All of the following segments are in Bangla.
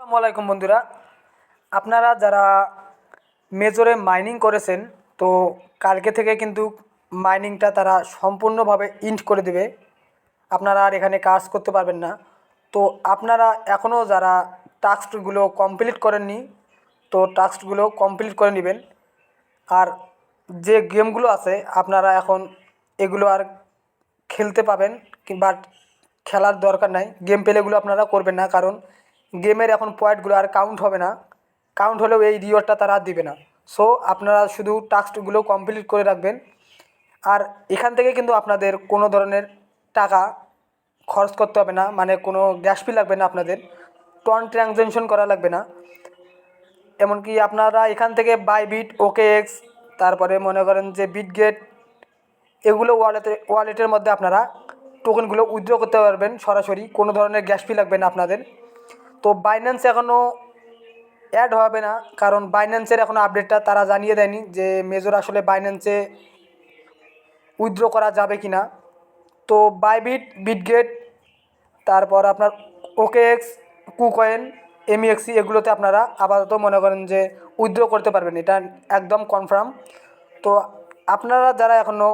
আসসালামু বন্ধুরা। আপনারা যারা মেজরে মাইনিং করেছেন, তো কালকে থেকে কিন্তু মাইনিংটা তারা সম্পূর্ণভাবে ইন্ট করে দেবে। আপনারা আর এখানে কাজ করতে পারবেন না। তো আপনারা এখনও যারা টাস্কগুলো কমপ্লিট করেননি, তো টাস্কগুলো কমপ্লিট করে নেবেন। আর যে গেমগুলো আছে, আপনারা এখন এগুলো আর খেলতে পাবেন, কিংবা খেলার দরকার নাই। গেম পেলেগুলো আপনারা করবেন না, কারণ গেমের এখন পয়েন্টগুলো আর কাউন্ট হবে না। কাউন্ট হলেও এই রিওয়ার্ডটা তারা আর দিবে না। সো আপনারা শুধু টাস্কগুলো কমপ্লিট করে রাখবেন। আর এখান থেকে কিন্তু আপনাদের কোনো ধরনের টাকা খরচ করতে হবে না। মানে কোনো গ্যাস ফি লাগবে না আপনাদের। টন ট্রানজ্যাকশন করা লাগবে না। এমনকি আপনারা এখান থেকে বাইবিট ওকে এক্স তারপরে মনে করেন যে বিটগেট এগুলো ওয়ালেটে ওয়ালেটের মধ্যে আপনারা টোকেনগুলো উইথড্র করতে পারবেন সরাসরি। কোনো ধরনের গ্যাস ফি লাগবে না আপনাদের। তো বাইন্যান্স এখনও অ্যাড হবে না, কারণ বাইন্যান্সের এখনও আপডেটটা তারা জানিয়ে দেয়নি যে মেজর আসলে বাইন্যান্সে উইথড্র করা যাবে কি না তো বাইবিট বিটগেট তারপর আপনার ওকে এক্স কুকয়েন এমইএক্সি এগুলোতে আপনারা আপাতত মনে করেন যে উইথড্র করতে পারবেন, এটা একদম কনফার্ম তো আপনারা যারা এখনও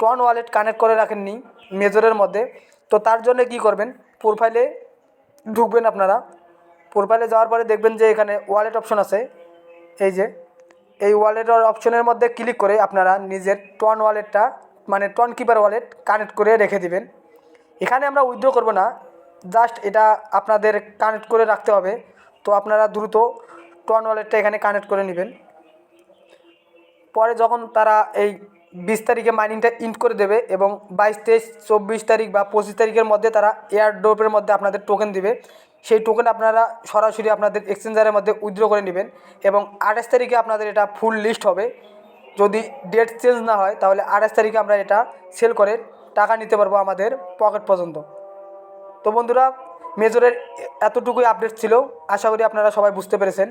টন ওয়ালেট কানেক্ট করে রাখেননি মেজরের মধ্যে, তো তার জন্য কি করবেন? প্রোফাইলে ঢুকবেন আপনারা। প্রোফাইলে যাওয়ার পরে দেখবেন যে এখানে ওয়ালেট অপশন আছে। এই যে, এই ওয়ালেটের অপশনের মধ্যে ক্লিক করে আপনারা নিজের টন ওয়ালেটটা মানে টন কিপার ওয়ালেট কানেক্ট করে রেখে দিবেন। এখানে আমরা উইথড্র করব না জাস্ট এটা আপনাদের কানেক্ট করে রাখতে হবে। তো আপনারা দ্রুত টন ওয়ালেটটা এখানে কানেক্ট করে নেবেন। পরে যখন তারা এই বিশ তারিখে মাইনিংটা ইন্ট করে দেবে এবং বাইশ, তেইশ, চব্বিশ তারিখ বা পঁচিশ তারিখের মধ্যে তারা এয়ার ড্রপের মধ্যে আপনাদের টোকেন দিবে। সেই টোকেন আপনারা সরাসরি আপনাদের এক্সচেঞ্জারের মধ্যে উইথড্র করে নেবেন এবং আঠাশ তারিখে আপনাদের এটা ফুল লিস্ট হবে। যদি ডেট চেঞ্জ না হয়, তাহলে আঠাশ তারিখে আমরা এটা সেল করে টাকা নিতে পারব আমাদের পকেট পর্যন্ত। তো বন্ধুরা, মেজরের এতটুকুই আপডেট ছিল। আশা করি আপনারা সবাই বুঝতে পেরেছেন।